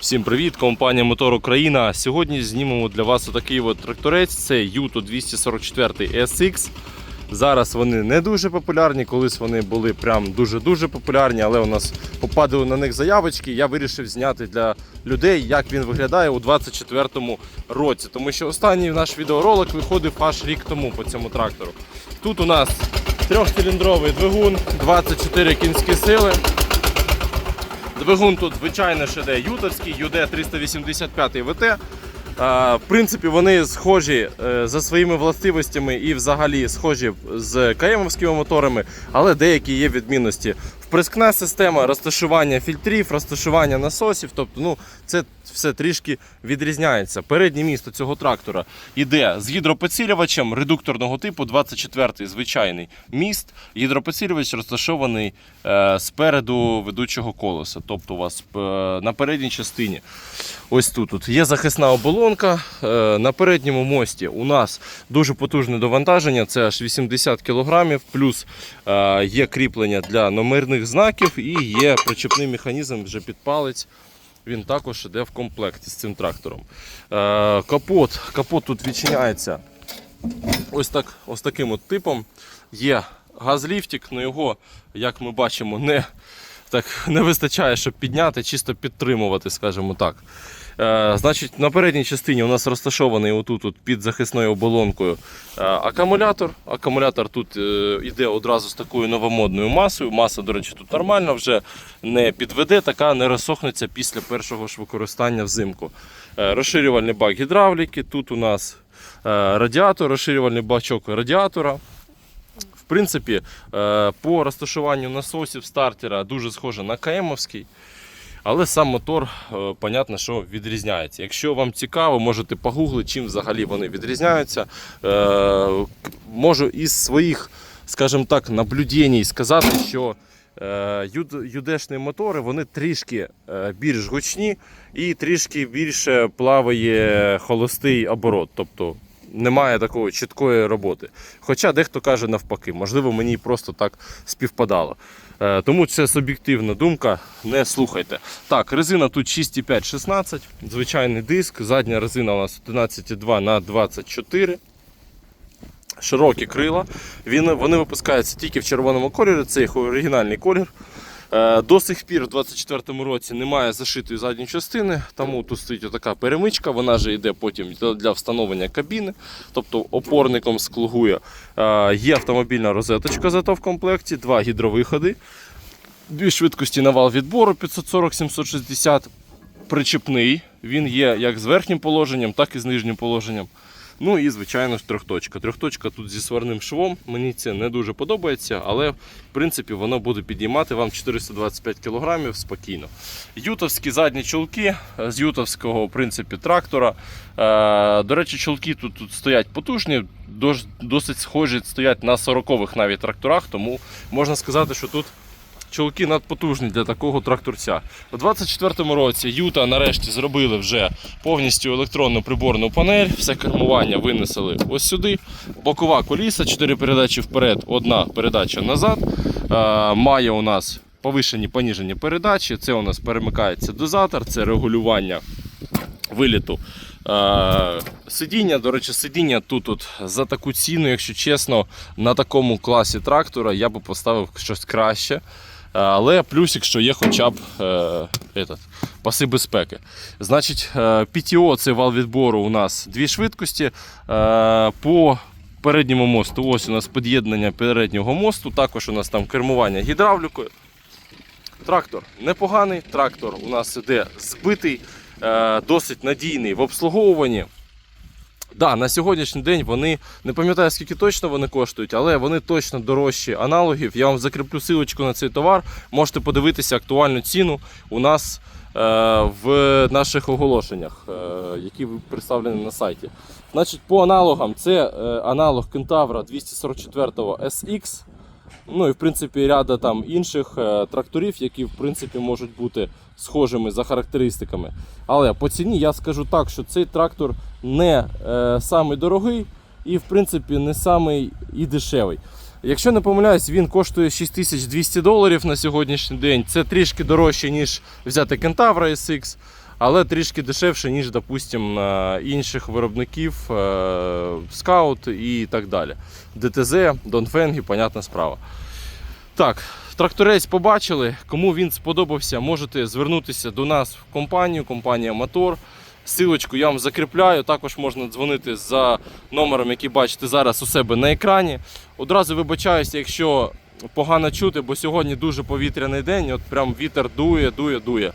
Всім привіт, компанія Мотор Україна. Сьогодні знімемо для вас отакий от тракторець. Це Юто 244 SX. Зараз вони не дуже популярні, колись вони були прям дуже-дуже популярні, але у нас попадали на них заявочки. Я вирішив зняти для людей, як він виглядає у 2024 році. Тому що останній наш відеоролик виходив аж рік тому по цьому трактору. Тут у нас трьохциліндровий двигун, 24 кінські сили. Двигун тут звичайно ще де ютовський, UD 385 ВТ. В принципі, вони схожі е, за своїми властивостями і взагалі схожі з каємовськими моторами, але деякі є відмінності. Вприскна система, розташування фільтрів, розташування насосів, тобто ну, це все трішки відрізняється. Переднє місто цього трактора йде з гідропоцілювачем редукторного типу 24-й звичайний міст. Гідропоцілювач розташований е, спереду ведучого колеса, тобто у вас е, на передній частині. Ось тут, тут є захисна оболонка. Е, на передньому мості у нас дуже потужне довантаження, це аж 80 кг, плюс е, є кріплення для номерних знаків і є причепний механізм вже під палець. Він також йде в комплекті з цим трактором. Е, капот, капот тут відчиняється ось, так, ось таким от типом. Є газліфтик, але його, як ми бачимо, не, так, не вистачає, щоб підняти, чисто підтримувати, скажімо так. Е, значить, на передній частині у нас розташований отут от під захисною оболонкою е, акумулятор. Акумулятор тут е, йде одразу з такою новомодною масою. Маса, до речі, тут нормальна, вже не підведе, така не розсохнеться після першого ж використання взимку. Е, розширювальний бак гідравліки. Тут у нас е, радіатор, розширювальний бачок радіатора. Принципі, е, по розташуванню насосів стартера дуже схоже на КМовський. Але сам мотор, е, понятно, що відрізняється. Якщо вам цікаво, можете погуглити, чим взагалі вони відрізняються. Е, Можу із своїх, скажімо так, наблюдень сказати, що юдешні мотори вони трішки більш гучні і трішки більше плаває холостий оборот. Тобто немає такої чіткої роботи. Хоча дехто каже навпаки, можливо, мені просто так співпадало. Е, Тому це суб'єктивна думка, не слухайте. Так, резина тут 6,5-16, звичайний диск, задня резина у нас 11,2 на 24. Широкі крила. Він, вони випускаються тільки в червоному кольорі, це їх оригінальний колір. Е, До сих пір в 24-му році немає зашитої задньої частини, тому тут стоїть така перемичка, вона же йде потім для- для встановлення кабіни, тобто опорником склугує. Е, Є автомобільна розеточка зато в комплекті, два гідровиходи, дві швидкості на вал відбору 540-760, причепний. Він є як з верхнім положенням, так і з нижнім положенням. Ну і, звичайно ж, трьохточка. Трьохточка тут зі сварним швом. Мені це не дуже подобається, але в принципі воно буде підіймати вам 425 кг спокійно. Ютовські задні чолки е, з ютовського в принципі, трактора. Е, До речі, чолки тут, тут стоять потужні, досить схожі стоять на 40-х навіть тракторах, тому можна сказати, що тут. Чолки надпотужні для такого тракторця. У 24-му році Юта нарешті зробили вже повністю електронну приборну панель. Все кермування винесли ось сюди. Бокова коліса, 4 передачі вперед, одна передача назад. Е, має у нас повишені поніжені передачі. Це у нас перемикається дозатор, це регулювання виліту. Е, Сидіння, до речі, сидіння тут от, за таку ціну, якщо чесно, на такому класі трактора я би поставив щось краще. Е, Але плюсик, що є хоча б е, этот, паси безпеки. Значить, е, PTO це вал відбору у нас дві швидкості. Е, По передньому мосту ось у нас під'єднання переднього мосту, також у нас там кермування гідравлікою. Трактор непоганий, трактор у нас іде збитий, е, досить надійний в обслуговуванні. Да, на сьогоднішній день вони не пам'ятаю скільки точно вони коштують, але вони точно дорожчі аналогів. Я вам закріплю силочку на цей товар. Можете подивитися актуальну ціну у нас е, в наших оголошеннях, е, які представлені на сайті. Значить, по аналогам це е, аналог Кентавра 244 SX. Ну і в принципі ряда там інших е, тракторів, які в принципі можуть бути схожими за характеристиками. Але по ціні я скажу так, що цей трактор не е, самий дорогий і в принципі не самий і дешевий. Якщо не помиляюсь, він коштує 6200 доларів на сьогоднішній день. Це трішки дорожче, ніж взяти Кентавра SX. Але трішки дешевше, ніж, допустим, інших виробників е, Скаут і так далі. ДТЗ, Донфенгі, понятна справа. Так, тракторець побачили. Кому він сподобався, можете звернутися до нас в компанію, компанія Мотор. Силочку я вам закріпляю. Також можна дзвонити за номером, який бачите зараз у себе на екрані. Одразу вибачаюся, якщо погано чути, бо сьогодні дуже повітряний день, от прям вітер дує, дує, дує.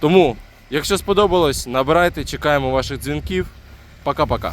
Тому, якщо сподобалось, набирайте, чекаємо ваших дзвінків. Пока-пока.